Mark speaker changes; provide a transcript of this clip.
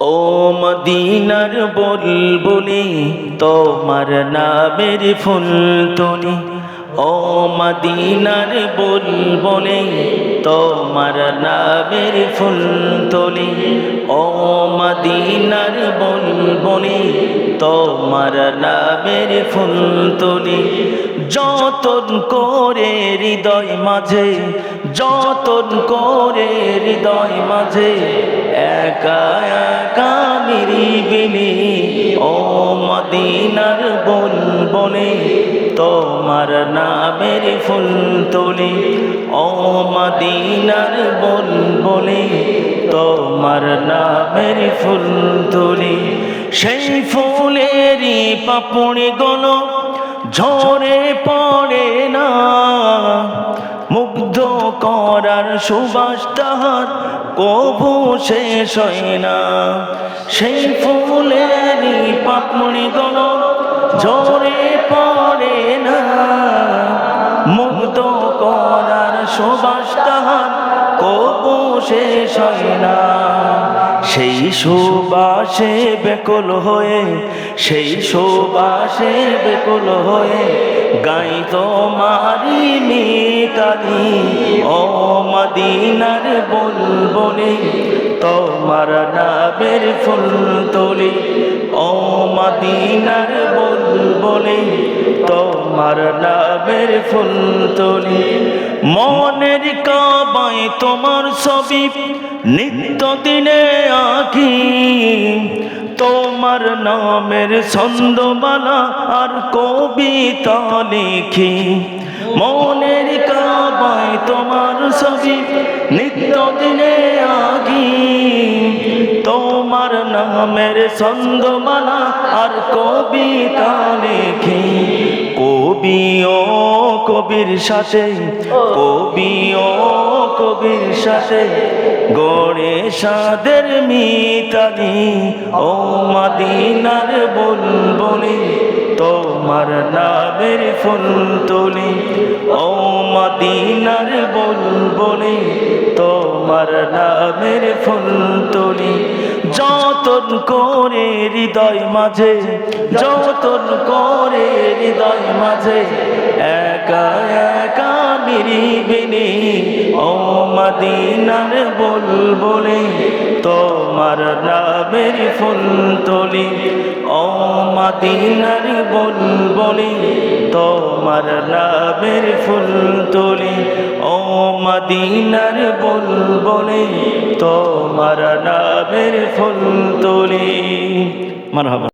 Speaker 1: ও মদিনার বলবুলি, তোমার নামের ফুল তুলি ও মদিনার বলবুলি, তোমার নামের ফুল তুলি ও মদিনার বলবুলি, তোমার নামের ফুল তুলি যতন করে হৃদয় মাঝে, যতন করে হৃদয় মাঝে, একা নিরিবিলি ও মদিনার বল বলে তোমার নামের ফুল তোলে। ও মদিনার বল বলে তোমার নামের ফুল তোলে। সেই ফুলেরই পাপড়ি গলো ঝরে পড়ে না। করার সুবাস তাহার কবু শেষ হয় না। সেই ফুলেরই পাপড়ি গল ঝরে পড়ে না। মুগ্ধ করার সুবাস তাহার কবু শেষ হয় না। সেই সুবাসে বেকুল হয়ে, সেই সুবাসে বেকুল হয়ে, গাই তোমারি মিতালি, ও মদিনার বলবনে তোমার নামের ফুল তোলে ও মদিনার বলবনে তোমার নামের ফুল তোলে মনের কাবায় তোমার ছবি, নিত্য দিনে আঁকি। তোমার নামের ছন্দমালা আর কবিতা লিখি। মনের কাবায় তোমার ছবি, নিত্য তোমার নামের ছন্দমালা আর কবিতা লিখি। কবি ও কবির সাথে, কবি ও কবির সাথে গড়ে সাদের মিতালি। ও মাদিনার বলবলি, তোমার নামের ফুল তুলি ও মাদিনার বলবলি তোমার নামের ফুল তুলি যতন করে হৃদয় মাঝে যতন করে হৃদয় মাঝে একা একা নিরিবিনি ও মদিনার বলবলে, তোমার নামের ফুল তুলি ও মদিনার বলবলে, তোমার নামের ফুল তুলি ও মদিনার বলবলে, তোমার নামের ফুল তুলি মারহাবা।